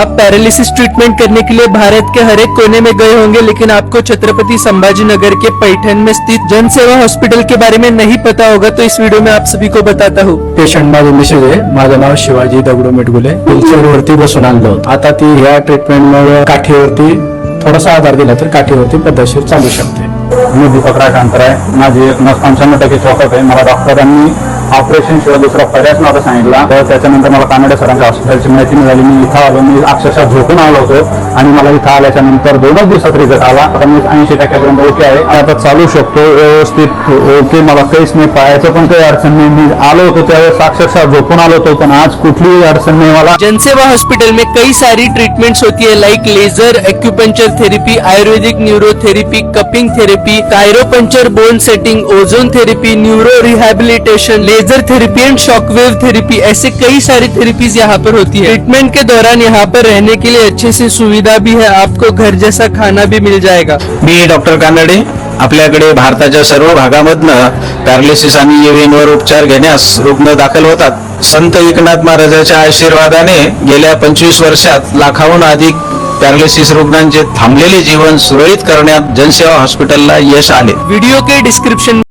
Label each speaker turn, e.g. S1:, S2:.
S1: आप paralysis treatment करने के लिए भारत के हर एक कोने में गए होंगे, लेकिन आपको छत्रपति संभाजी नगर के पैठन में स्थित जन सेवा हॉस्पिटल के बारे में नहीं पता होगा तो इस वीडियो में आप सभी को बताता हूँ।
S2: पेशंट माझं मिसेस आहे. माझं नाव शिवाजी दगडू मेटगुले. व्हीलचेअर वरती बसून आणलं होतं. आता ती ह्या ट्रीटमेंटमुळे काठीवरती थोडासा आधार दिला तर काठीवरती पद्धतशीर चालू शकते.
S3: मी दीपक रायकांतर आहे माझी पंच्याण्णव टक्के चौकट आहे. मला डॉक्टरांनी ऑपरेशन शिवाय दुसरा पर्यायच नव्हता सांगितला. तर त्याच्यानंतर मला कानडे सरांच्या हॉस्पिटलची माहिती मिळाली. मी इथं आलो. मी अक्षरशः झोपून आलो होतो. आणि मला इथं आल्याच्यानंतर दोनच दिवसात रिझल्ट आला. आता मी ऐंशी टक्क्यापर्यंत ओके आहे. आता चालू शकतो व्यवस्थित ओके मला काहीच नाही पाहायचं पण काही अडचण नाही. मी आलो होतो त्यावेळेस अक्षरशः झोपून आलो होतो पण आज कुठलीही अडचण नाही मला.
S1: जनसेवा हॉस्पिटल में कई सारी ट्रीटमेंट्स होती है like laser acupuncture therapy Ayurvedic neuro therapy cupping therapy कायरोपंचर bone setting ozone therapy neuro rehabilitation laser therapy and shockwave therapy ऐसे कई सारी थेरेपीज यहाँ पर होती है। ट्रीटमेंट के दौरान यहाँ पर रहने के लिए अच्छे से सुविधा भी है आपको घर जैसा खाना भी मिल जाएगा।
S4: मी डॉक्टर कानडे आपल्याकडे भारताच्या सर्व भागामधनं पॅरालिसिस आणि वर उपचार घेण्यास रुग्ण दाखल होतात. संत एकनाथ महाराजाच्या आशीर्वादाने गेल्या पंचवीस वर्षात लाखाहून अधिक पॅरालिसिस रुग्णांचे थांबलेले जीवन सुरळीत करण्यात जनसेवा हॉस्पिटलला यश आले.
S1: वीडियो के डिस्क्रिप्शन